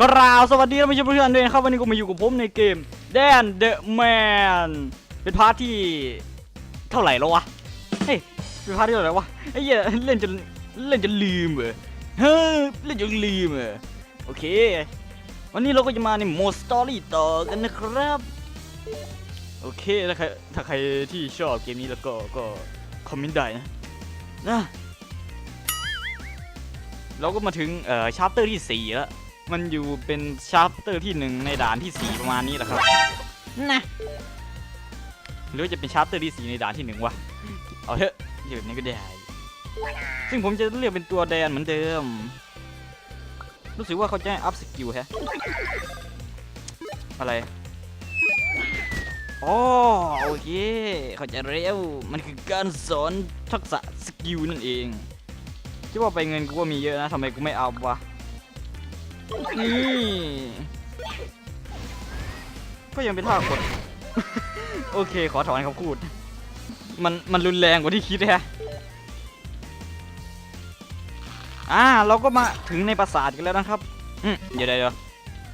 กราบสวัสดีท่านผู้ชมทุกท่านด้วยนะครับวันนี้ก็มาอยู่กับผมในเกม Dan the Man เป็นพาร์ทที่เท่าไหร่แล้ววะเฮ้ยเป็นพาร์ทที่เท่าไหร่วะไอ้เหี้ยเล่นจนเล่นจนลืมเหรอเฮ้ยเล่นจนลืมเหรอโอเค วันนี้เราก็จะมาในโหมดสตอรี่ต่อกันนะครับโอเคถ้าใครถ้าใครที่ชอบเกมนี้แล้วก็ก็คอมเมนต์ได้นะนะเราก็มาถึงเอ่อชาร์เตอร์ที่สี่แล้ว มันอยู่เป็นชาร์เตอร์ที่หนึ่งในด่านที่สี่ประมาณนี้แหละครับนะหรือว่าจะเป็นชาร์เตอร์ที่สี่ในด่านที่หนึ่งวะเอาเถอะอยู่แบบนี้ก็ได้ ซึ่งผมจะเรียกเป็นตัวแดนเหมือนเดิม รู้สึกว่าเขาจะให้อัพสกิลแฮะอะไรอ๋อโอเคเข้าใจแล้วมันคือการสอนทักษะสกิลนั่นเองคิดว่าไปเงินกูว่ามีเยอะนะทำไมกูไม่เอาวะ นี่ ก็ยังเป็นท่ากด โอเค ขอถอนคำพูด มัน มันรุนแรงกว่าที่คิดแฮะอ่า เราก็มาถึงในปราสาทกันแล้วนะครับอืมเดี๋ยวเดี๋ยวเดี๋ยว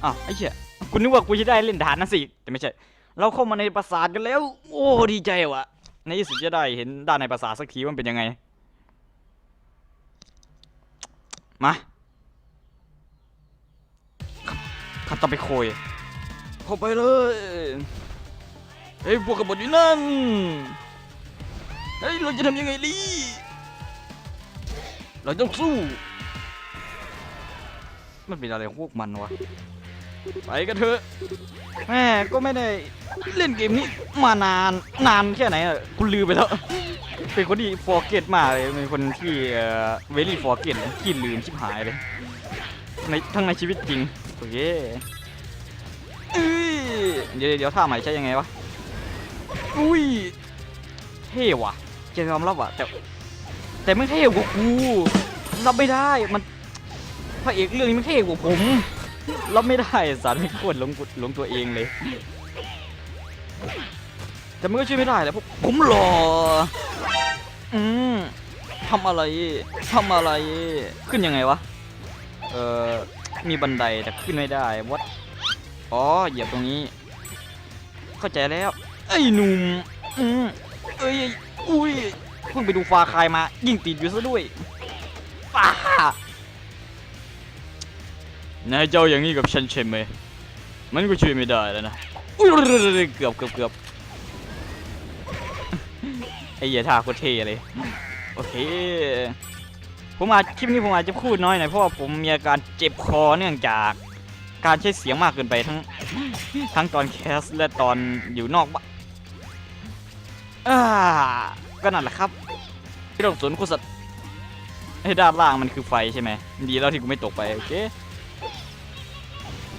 อ้าวไอ้เหี้ยคุณนึกว่ากูจะได้เล่นฐานนะสิ แต่ไม่ใช่ เราเข้ามาในปราสาทกันแล้ว โอ้ดีใจว่ะ ในที่สุดจะได้เห็นด้านในปราสาทสักทีว่ามันเป็นยังไง มา ต่อไปโคยเข้าไปเลยเฮ้ยพวกกบฏอยู่นั่นเฮ้ยเราจะทำยังไงดีเราต้องสู้ มันเป็นอะไรของพวกมันวะ ไปกันเถอะแม่ก็ไม่ได้เล่นเกมนี้มานานนานแค่ไหนอะกูลืมไปแล้ว เป็นคนที่ฟอร์เกตมากเลย เป็นคนที่เวลี่ฟอร์เกตขี้ลืมชิบหายเลยในทั้งในชีวิตจริงโอเคเอ้ย เดี๋ยวเดี๋ยวท่าใหม่ใช้ยังไงวะ อุ้ย เท่ว่ะจะยอมรับว่ะแต่ แต่ไม่เท่กว่ากู รับไม่ได้ มัน พระเอกเรื่องนี้ไม่เท่กว่าผม รับไม่ได้สารไม่ควรลงกุลงตัวเองเลย แต่มันก็ช่วยไม่ได้แหละเพราะผมหล่อ อืมทำอะไรทำอะไร ขึ้นยังไงวะ เอ่อ มีบันไดแต่ขึ้นไม่ได้วัดอ๋อ เหยียบตรงนี้ เข้าใจแล้ว ไอ้หนุ่มอืมเอ้ยอุ้ยเพิ่งไปดูฟาคายมา ยิงติดอยู่ซะด้วยป้านายเจ้าอย่างนี้กับฉันใช่ไหมมันก็ช่วยไม่ได้แล้วนะอุ้ยเกือบเกือบเกือบไอ้เหี้ยท่าโคตรเท่เลย โอเค ผมอาจคลิปนี้ผมอาจจะพูดน้อยหน่อยเพราะว่าผมมีอาการเจ็บคอเนื่องจาก การใช้เสียงมากเกินไปทั้ง ทั้งตอนแคสและตอนอยู่นอกบ้านอ่าก็นั่นแหละครับที่เราสนคุณสัตว์ไอ้ด้านล่างมันคือไฟใช่ไหมดีแล้วที่กูไม่ตกไปโอเค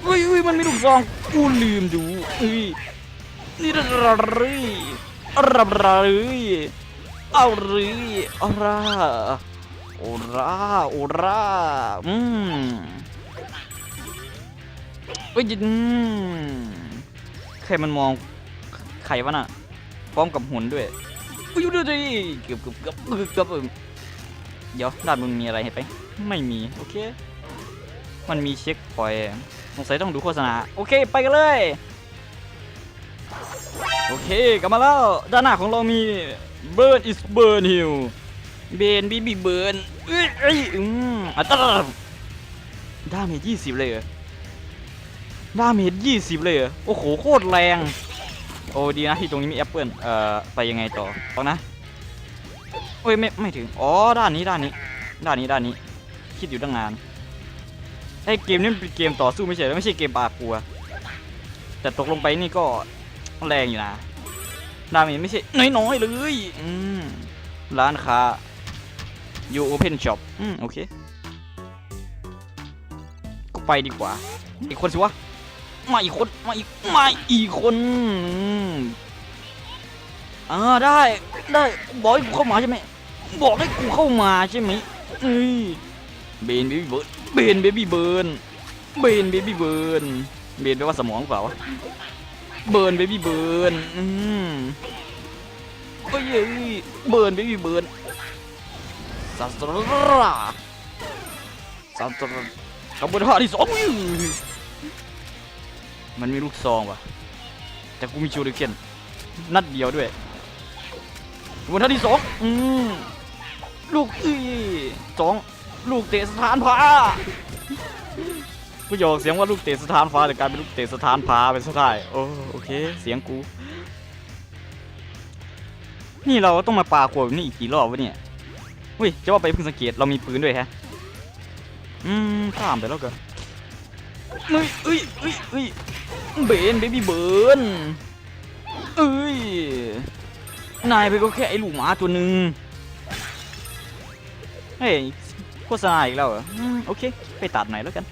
อุ้ยอุ้ยมันไมีลูกซองกูลืมดูอุ้ยนี่ระรีระรีเอารีเอาราโอราโอราอืม เอ้ยอืมใครมันมองใครวะน่ะพร้อมกับหุ่นด้วยอุ้ยดูดิเกือบเกือบเกือบเกือบเกือบเดี๋ยวด้านมึงมีอะไรเห็นไหมไม่มีโอเค มันมีเช็คพอยสงสัยต้องดูโฆษณาโอเคไปกันเลยโอเคกลับมาแล้วด้านหน้าของเรามี Burn is Burn Hill เบนบีบีเบิร์นอ้ยเอ้ยอืมอัตราดาเมจยี่สิบเลยเหรอ ดาเมจยี่สิบเลยเหรอ โอ้โห โคตรแรง โอ้ดีนะที่ตรงนี้มีแอปเปิลเอ่อ ไปยังไงต่อตองนะโอ้ยไม่ไม่ถึง อ๋อ ด้านนี้ด้านนี้ ด้านนี้ด้านนี้ คิดอยู่ตั้งนานไอ้เกมนี้มันเป็นเกมต่อสู้ไม่ใช่ไม่ใช่เกมปากลัว แต่ตกลงไปนี่ก็แรงอยู่นะ ดาเมจไม่ใช่น้อยๆเลย อืม ร้านค้าอยู่โอเพนช็อปอืม โอเค ก็ไปดีกว่า อีกคนสิวะ มาอีกคนมาอีกมาอีกคนอ่าได้ได้บอกให้กูเข้ามาใช่ไหมบอกให้กูเข้ามาใช่ไหมเอ้ยเบนเบบี้เบิร์ดเบนเบบี้เบิร์นเบนเบบี้เบิร์นเบนแปลว่าสมองเปล่าวะเบิร์นเบบี้เบิร์นอืมเฮ้ยเฮ้ยเบิร์นเบบี้เบิร์นซาสตราซาสตราขบวนท่าที่สอง มันมีลูกซองว่ะ แต่กูมีชูริเคนนัดเดียวด้วยวันท่าที่สองอืมลูกอีสองลูกเตะสถานพากูหยอกเสียงว่าลูกเตะสถานฟ้าแต่กลายเป็นลูกเตะสถานพาเป็นซะได้โอ้โอเค เสียงกู นี่เราต้องมาปาขวดแบนี่อีกกี่รอบวะเนี่ยเฮ้ยจะว่าไปเพิ่งสังเกตเรามีปืนด้วยแฮะอืมข้ามไปแล้วกันเฮ้ยเอ้ยเอ้ยเอ้ย เบนเบบี้เบิร์นเอ้ย นายไปก็แค่ไอ้ลูกหมาตัวหนึ่งเฮ้ยโฆษณาอีกแล้วเหรอโอเค ไปตัดหน่อยแล้วกัน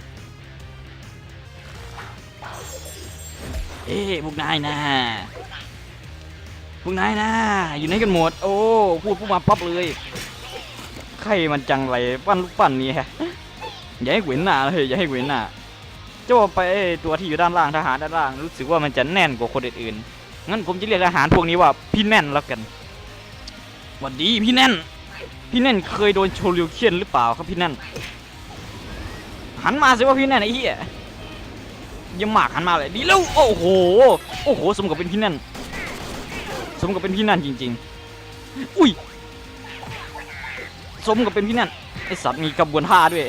เอ้พวกนายนะพวกนายนะ อยู่ไหนกันหมด โอ้ พูดปุ๊บมาปั๊บเลย ใครมันจังไรปั้นลูกปั้นนี่ฮะอย่าให้เว้นหน้าเลยอย่าให้เว้นหน้า เจ้าไปตัวที่อยู่ด้านล่างทหารด้านล่าง รู้สึกว่ามันจะแน่นกว่าคนอื่นๆงั้นผมจะเรียกทหารพวกนี้ว่าพี่แน่นแล้วกันวันดีพี่แน่น พี่แน่นเคยโดนโชลิวเคียนหรือเปล่าครับพี่แน่น หันมาสิว่าพี่แน่นไอ้เหี้ยยังหมากหันมาเลยดีแล้วโอ้โหโอ้โหสมกับเป็นพี่แน่นสมกับเป็นพี่แน่นจริง ๆ อุ้ยสมกับเป็นพี่แน่นไอสัตว์มีกระบวนท่าด้วย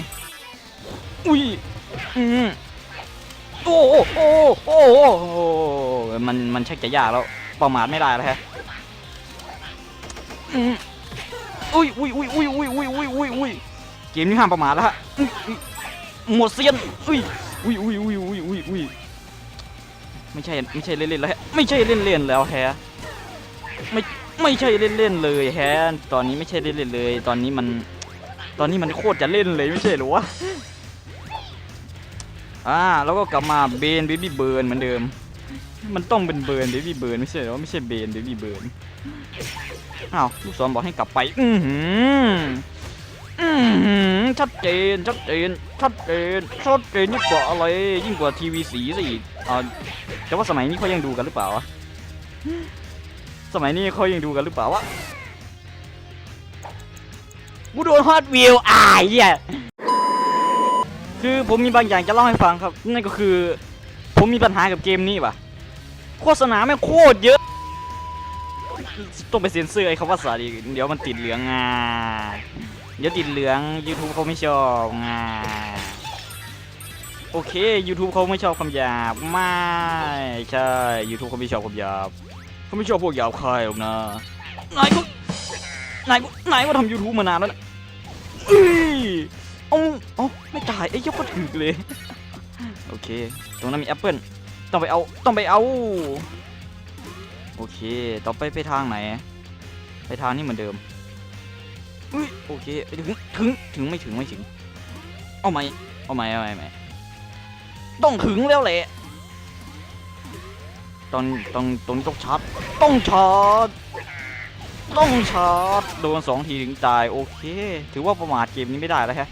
อุ้ยอืม โอ้โอ้โอ้โอ้โอ้มันมันชักจะยากแล้วประมาทไม่ได้แล้วฮะอุ้ยอุ้ยอุ้ยอุ้ยอุ้ยอุ้ยอุ้ยอุ้ยอุ้ยเกมนี้ห้ามประมาทแล้วฮะหมดเซียนอุ้ยอุ้ยอุ้ยอุ้ยอุ้ยอุ้ยอุ้ยไม่ใช่ไม่ใช่เล่นๆแล้วฮะไม่ใช่เล่นๆแล้วแฮะไม่ไม่ใช่เล่นๆเลยแฮะตอนนี้ไม่ใช่เล่นๆเลย ตอนนี้มัน ตอนนี้มันโคตรจะเล่นเลยไม่ใช่หรอวะ อ่าแล้วก็กลับมาเบนเบบี้เบิร์นเหมือนเดิม มันต้องเป็นเบิร์นเบบี้เบิร์นไม่ใช่เหรอไม่ใช่เบนเบบี้เบิร์นอ้าวลูกศรบอกให้กลับไป อือหืออือหือชัดเจนชัดเจนชัดเจนชัดเจนยิ่งกว่าอะไรยิ่งกว่าทีวีสีซะอีกอ่าแต่ว่าสมัยนี้เขายังดูกันหรือเปล่าวะสมัยนี้เขายังดูกันหรือเปล่าวะกูโดนฮอตวิวอายเหี้ย คือผมมีบางอย่างจะเล่าให้ฟังครับ นั่นก็คือ ผมมีปัญหากับเกมนี้ว่ะ โฆษณาแม่โคตรเยอะ ต้องไปเซ็นเซอร์ไอ้คำว่าสาดีเดี๋ยวมันติดเหลืองงาเดี๋ยวติดเหลือง YouTube เขาไม่ชอบงาโอเค YouTube เขาไม่ชอบคำหยาบไม่ใช่ YouTube เขาไม่ชอบคำหยาบเขาไม่ชอบพวกหยาบคายหรอกนะนายก็นายก็นายก็ทำ YouTube มานานแล้วนะ เอ้ยเอาเอาไม่จ่ายไอ้ยกก็ถึกเลย โอเค ตรงนั้นมีแอปเปิลต้องไปเอา ต้องไปเอา โอเค ต่อไปไปทางไหน ไปทางนี้เหมือนเดิมอุ้ยโอเค ถึง ถึง ถึงไม่ถึงไม่ถึง เอาไหมเอาไหมเอาไหมเอาไหมต้องถึงแล้วแหละ ตอนตรงตรงนี้ต้องชาร์จต้องชาร์จต้องชาร์จโดนสองทีถึงตาย โอเค ถือว่าประมาทเกมนี้ไม่ได้แล้วแฮะ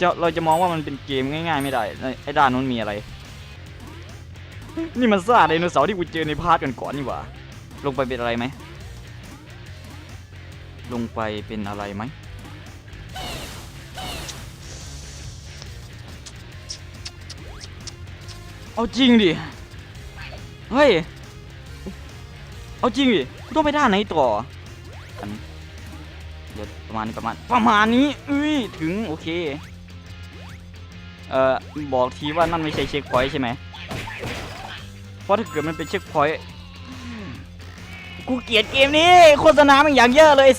จะเราจะมองว่ามันเป็นเกมง่ายๆไม่ได้ ไอ้ด้านนู้นมีอะไร นี่มันซ่าไดโนเสาร์ที่กูเจอในพาร์ทก่อนๆนี่หว่า ลงไปเป็นอะไรไหม ลงไปเป็นอะไรไหมเอาจริงดิ เฮ้ย เอาจริงดิต้องไปด้านไหนต่ออันเดี๋ยวประมาณนี้ประมาณประมาณนี้ อุ้ย ถึง โอเค เอ่อบอกทีว่านั่นไม่ใช่เช็คพอยต์ใช่ไหมเพราะถ้าเกิดมันเป็นเช็คพอยต์กูเกลียดเกมนี้โฆษณามันอย่างเยอะเลย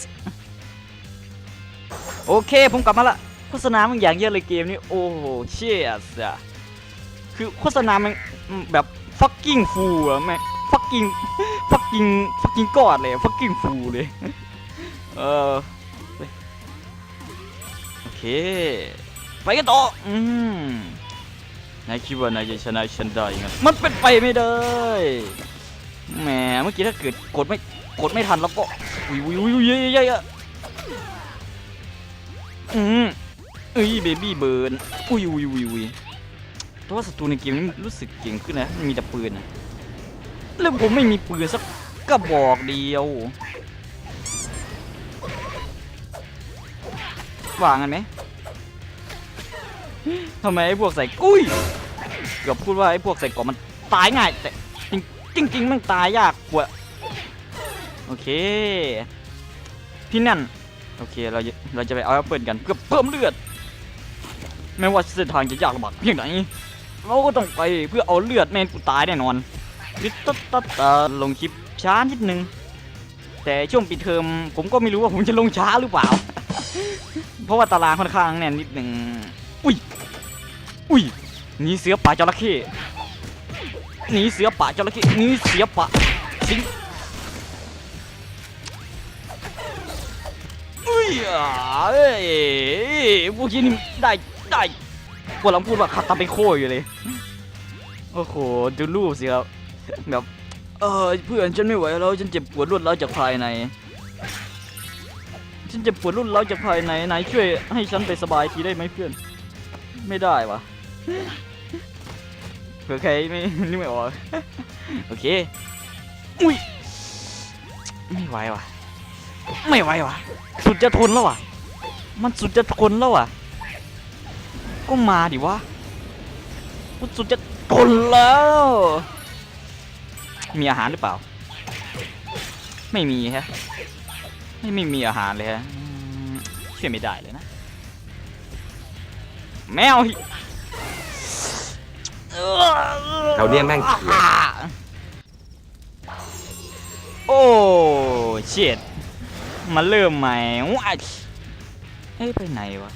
โอเคผมกลับมาละโฆษณามันอย่างเยอะเลยเกมนี้ โอ้โหเชี่ยสะคือโฆษณามันแบบ fucking ฟูอะแม่ fucking fucking fucking กอดเลย fucking ฟูเลย เออโอเค ไปกันต่อ อืมนายคิดว่านายจะชนะฉันได้ยังไงมันเป็นไปไม่ได้แหมเมื่อกี้ถ้าเกิดกดไม่กดไม่ทันแล้วก็อุ้ยอุ้ยอุ้ยอุ้ยเยอะเยอะเยอะอืมเอ้ยเบบี้เบิร์นอุ้ยอุ้ยอุ้ยอุ้ยแต่ว่าศัตรูในเกมนี้รู้สึกเก่งขึ้นนะมีแต่ปืนนะแล้วผมไม่มีปืนสักกระบอกเดียววางกันไหม ทำไมไอ้พวกใส่กุ้ยเกือบพูดว่าไอ้พวกใส่เกราะมันตายง่าย แต่จริงจริงมันตายยากกว่าโอเค ที่นั่น โอเคเราเราจะไปเอาแอปเปิลกันเพื่อเพิ่มเลือดไม่ว่าเส้นทางจะยากลำบากเพียงไหนเราก็ต้องไปเพื่อเอาเลือดแม่งกูตายแน่นอนนิดตัดตัดตาลงคลิปช้านิดนึงแต่ช่วงปิดเทอมผมก็ไม่รู้ว่าผมจะลงช้าหรือเปล่า เพราะว่าตารางค่อนข้างแน่นนิดหนึ่งอุ้ย อุ้ยหนีเสือป่าจระเข้หนีเสือป่าจระเข้หนีเสือป่าสิงอุ้ยอ่าเอ้ยพวกนี้นี่ได้ได้พวกเราพูดว่าขัดตาเป็นโคอยู่เลยโอ้โหดูรูปสิครับแบบเออเพื่อนฉันไม่ไหวแล้วฉันเจ็บปวดรวดร้าวจากภายใน ฉันเจ็บปวดรวดร้าวจากภายในนายช่วยให้ฉันไปสบายทีได้ไหมเพื่อน ไม่ได้วะ เผื่อใครไม่นึกไม่ออกโอเค อุ้ย ไม่ไหววะไม่ไหววะสุดจะทนแล้ววะมันสุดจะทนแล้ววะก็มาดิวะกูสุดจะทนแล้ว มีอาหารหรือเปล่า ไม่มีฮะ ไม่ไม่มีอาหารเลยฮะช่วยไม่ได้เลยนะ แมว แถวเนี้ยแม่งเถื่อนโอ้เฉียดมาเริ่มใหม่ว้าเอ้ยไปไหนวะ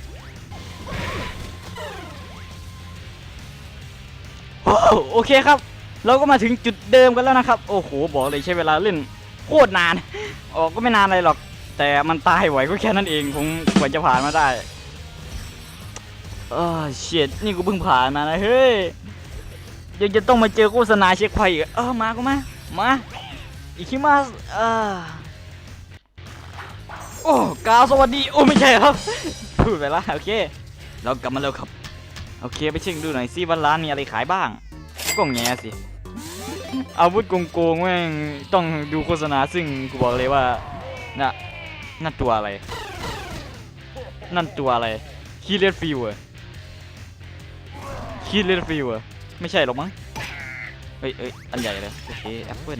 โอ้โอเคครับ เราก็มาถึงจุดเดิมกันแล้วนะครับ โอ้โหบอกเลยใช้เวลาเล่นโคตรนาน ออกก็ไม่นานอะไรหรอก แต่มันตายไหวก็แค่นั้นเองผมกว่าจะผ่านมาได้เออเฉียดนี่กูเพิ่งผ่านมานะเฮ้ย ยังจะต้องมาเจอโฆษณาเช็คไฟอีกเออมาก็มามาอิคิมาสเออโอ้กาวสวัสดีโอ้ไม่ใช่ครับพูดไปละโอเค เรากลับมาแล้วครับ โอเคไปเช็คดูหน่อยสิว่าร้านมีอะไรขายบ้างก็แง่สิอาวุธโกงๆแม่งต้องดูโฆษณาซึ่งกูบอกเลยว่าน่ะนั่นตัวอะไร นั่นตัวอะไรคีเลดฟิวอะคีเลดฟิวอะ ไม่ใช่หรอกมั้งเอ้ยเอ้ยอันใหญ่เลยโอเคแอปเปิล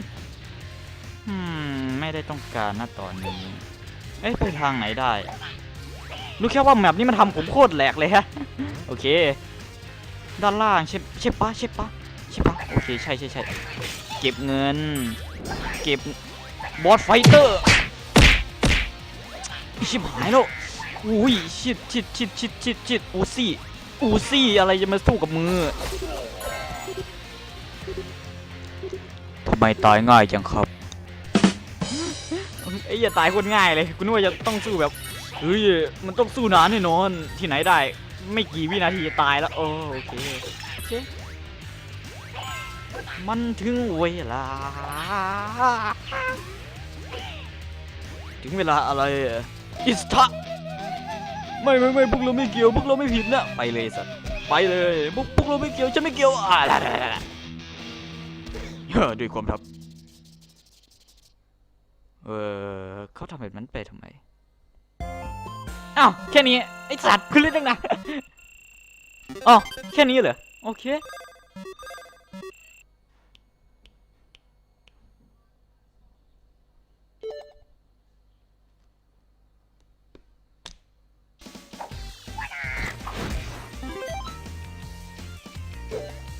อืมไม่ได้ต้องการนะตอนนี้ เอ้ยไปทางไหนได้ รู้แค่ว่าแมปนี้มันทำผมโคตรแหลกเลยฮะ โอเค ด้านล่างใช่ใช่ปะใช่ปะใช่ปะโอเคใช่ใช่ใช่เก็บเงิน เก็บบอสไฟเตอร์ชิบหายแล้วอุ้ยชิดชิดชิดชิดชิดชิดอูซี่อูซี่อะไรจะมาสู้กับมือ ไม่ตายง่ายจังครับไอ้ยอย่าตายคนง่ายเลยกูนึกว่าจะต้องสู้แบบเฮ้ยมันต้องสู้นานแน่นอนที่ไหนได้ ไม่กี่วินาทีตายแล้วโอโอเคโอเคมันถึงเวลา ถึงเวลาอะไรอิสทะไม่ไม่ไม่พวกเราไม่เกี่ยวพวกเราไม่ผิดนะไปเลยสัตว์ไปเลยพวกพวกเราไม่เกี่ยวฉันไม่เกี่ยวอ่าได้ได้ได้ เฮ้อด้วยความทับ เออเขาทำแบบนั้นไปทำไมอ้าวแค่นี้ ไอสัตว์คุณเล่นตั้งนานอ๋อแค่นี้เหรอ โอเค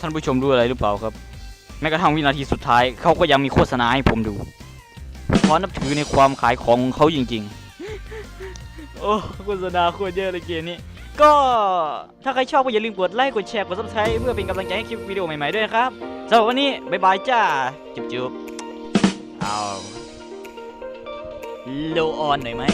ท่านผู้ชมดูอะไรหรือเปล่าครับ ม้กระทั่งวินาทีสุดท้ายเขาก็ยังมีโฆษณาให้ผมดูขอนับถือในความขายของของเขาจริง ๆ โอ้โฆษณาโคตรเยอะเลยเกมนี้ ก็ถ้าใครชอบก็อย่าลืมกดไลค์กดแชร์กด subscribe เพื่อเป็นกำลังใจให้คลิปวิดีโอใหม่ๆด้วยนะครับสำหรับวันนี้บ๊ายบายจ้าจุ๊บๆเอาโลออนหน่อยไหม